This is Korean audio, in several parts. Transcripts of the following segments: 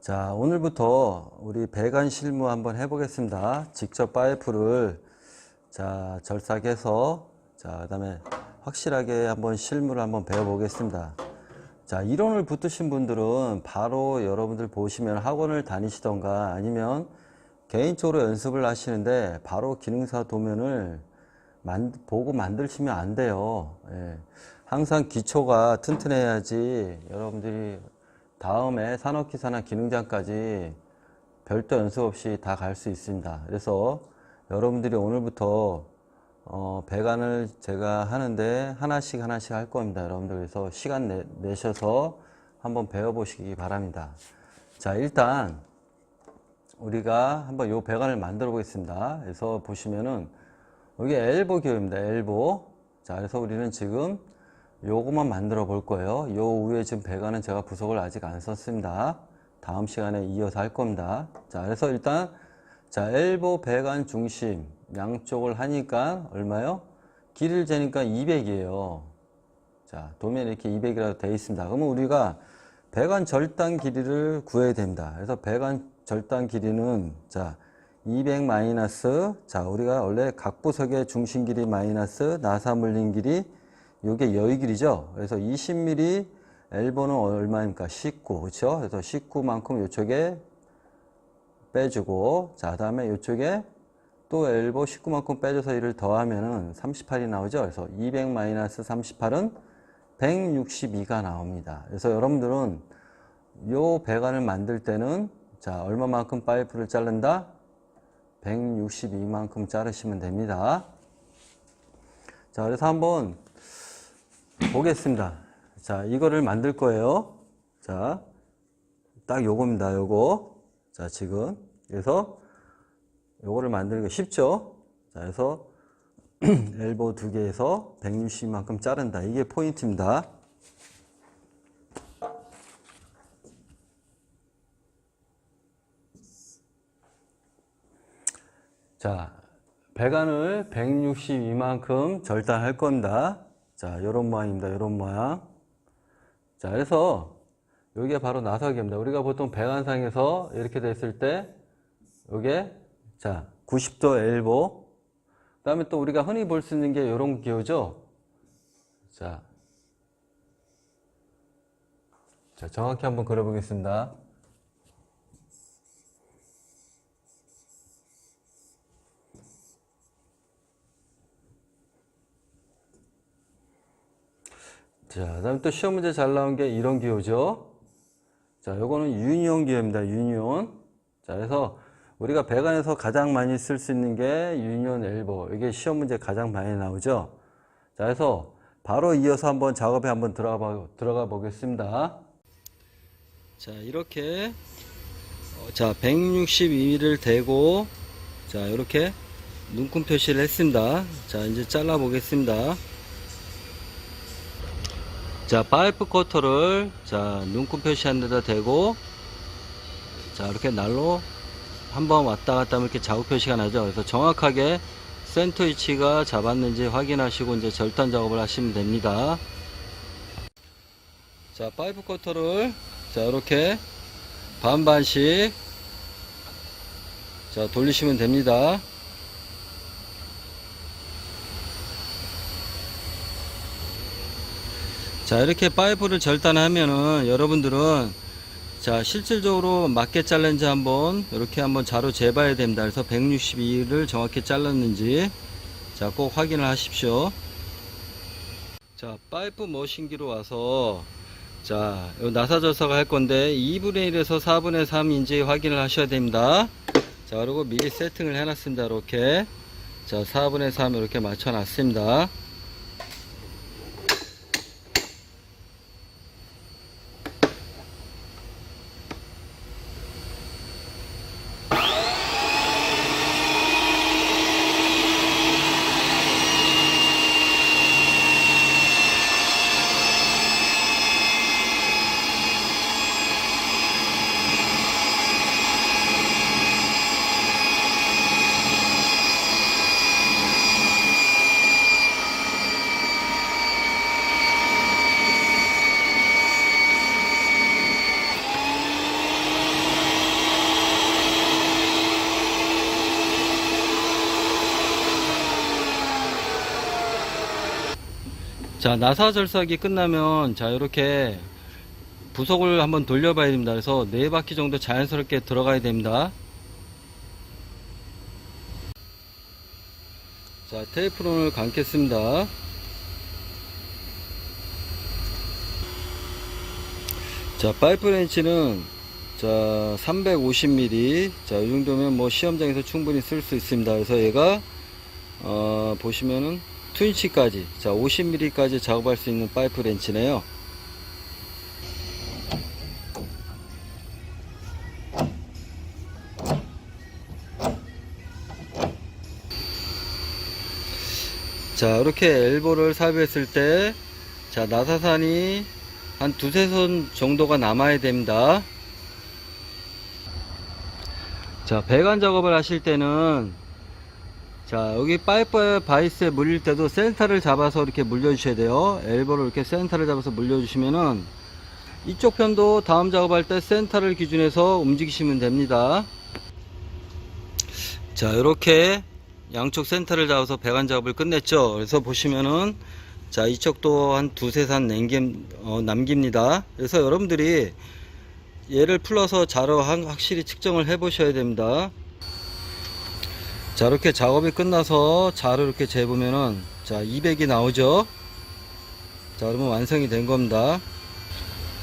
자, 오늘부터 우리 배관 실무 한번 해보겠습니다. 직접 파이프를 자, 절삭해서 자, 그다음에 확실하게 한번 실무를 한번 배워보겠습니다. 자, 이론을 붙으신 분들은 바로 여러분들 보시면 학원을 다니시던가 아니면 개인적으로 연습을 하시는데 바로 기능사 도면을 만, 보고 만드시면 안 돼요. 예. 항상 기초가 튼튼해야지 여러분들이 다음에 산업기사나 기능장까지 별도 연습 없이 다 갈 수 있습니다. 그래서 여러분들이 오늘부터 어, 배관을 제가 하는데 하나씩 하나씩 할 겁니다. 여러분들 그래서 시간 내, 내셔서 한번 배워보시기 바랍니다. 자, 일단 우리가 한번 요 배관을 만들어 보겠습니다. 그래서 보시면은 여기 엘보 기호입니다. 엘보. 자, 그래서 우리는 지금 요것만 만들어 볼 거예요. 요 위에 지금 배관은 제가 부속을 아직 안 썼습니다. 다음 시간에 이어서 할 겁니다. 자, 그래서 일단 자, 엘보 배관 중심 양쪽을 하니까 얼마요? 길이를 재니까 200이에요. 자, 도면에 이렇게 200이라고 되어 있습니다. 그러면 우리가 배관 절단 길이를 구해야 됩니다. 그래서 배관 절단 길이는 자, 200 마이너스 자, 우리가 원래 각 부석의 중심 길이 마이너스 나사 물린 길이 요게 여의 길이죠. 그래서 20mm 엘보는 얼마입니까? 19. 그렇죠? 그래서 19만큼 요쪽에 빼주고 자, 그다음에 요쪽에 또 엘보 19만큼 빼줘서 이를 더하면은 38이 나오죠. 그래서 200 마이너스 38은 162가 나옵니다. 그래서 여러분들은 요 배관을 만들 때는 자, 얼마만큼 파이프를 자른다? 162만큼 자르시면 됩니다. 자, 그래서 한번 보겠습니다. 자, 이거를 만들 거예요. 자, 딱 요겁니다. 요거. 자, 지금. 그래서 요거를 만들기가 쉽죠? 자, 그래서 엘보 두 개에서 160만큼 자른다. 이게 포인트입니다. 자, 배관을 162만큼 절단할 겁니다. 자, 요런 모양입니다. 요런 모양. 자, 그래서 요게 바로 나사기입니다. 우리가 보통 배관상에서 이렇게 됐을 때 요게 자, 90도 엘보. 그다음에 또 우리가 흔히 볼 수 있는 게 요런 기호죠. 자. 자, 정확히 한번 그려 보겠습니다. 자, 그다음에 또 시험 문제 잘 나온 게 이런 기호죠. 자, 요거는 유니온 기호입니다. 유니온. 자, 그래서 우리가 배관에서 가장 많이 쓸 수 있는 게 유니온 엘보. 이게 시험 문제 가장 많이 나오죠. 자, 그래서 바로 이어서 한번 작업에 한번 들어가, 들어가 보겠습니다. 자, 이렇게 어, 자, 162를 대고 자, 이렇게 눈금 표시를 했습니다. 자, 이제 잘라 보겠습니다. 자, 파이프 커터를 자, 눈금 표시한 데다 대고 자, 이렇게 날로 한번 왔다 갔다 하면 이렇게 자국 표시가 나죠. 그래서 정확하게 센터 위치가 잡았는지 확인하시고 이제 절단 작업을 하시면 됩니다. 자, 파이프 커터를 자, 이렇게 반반씩 자, 돌리시면 됩니다. 자 이렇게 파이프를 절단하면은 여러분들은 자 실질적으로 맞게 잘랐는지 한번 이렇게 한번 자로 재봐야 됩니다. 그래서 162를 정확히 잘랐는지 자 꼭 확인을 하십시오. 자 파이프 머신기로 와서 자 나사 절삭을 할 건데 2분의 1에서 4분의 3인지 확인을 하셔야 됩니다. 자 그리고 미리 세팅을 해 놨습니다 이렇게. 자 4분의 3 이렇게 맞춰 놨습니다 자, 나사 절삭이 끝나면 자, 이렇게 부속을 한번 돌려봐야 됩니다. 그래서 네 바퀴 정도 자연스럽게 들어가야 됩니다. 자, 테이프론을 감겠습니다. 자, 파이프 렌치는 자, 350mm. 자, 이 정도면 뭐 시험장에서 충분히 쓸 수 있습니다. 그래서 얘가 어, 보시면은 2인치까지 자 50mm까지 작업할 수 있는 파이프 렌치네요. 자 이렇게 엘보를 삽입했을 때 자 나사산이 한 두세 손 정도가 남아야 됩니다. 자 배관 작업을 하실 때는 자 여기 파이프 바이스에 물릴 때도 센터를 잡아서 이렇게 물려 주셔야 돼요. 엘보로 이렇게 센터를 잡아서 물려 주시면은 이쪽 편도 다음 작업할 때 센터를 기준해서 움직이시면 됩니다. 자 이렇게 양쪽 센터를 잡아서 배관 작업을 끝냈죠? 그래서 보시면은 자 이쪽도 한 두세 산 남김, 어, 남깁니다. 그래서 여러분들이 얘를 풀어서 자로 한- 확실히 측정을 해 보셔야 됩니다 자 이렇게 작업이 끝나서 자를 이렇게 재보면은 자 200이 나오죠? 자 그러면 완성이 된 겁니다.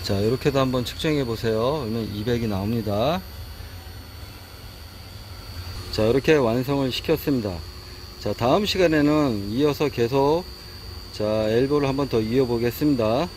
자 이렇게도 한번 측정해 보세요. 그러면 200이 나옵니다. 자 이렇게 완성을 시켰습니다. 자 다음 시간에는 이어서 계속 자 엘보를 한번 더 이어 보겠습니다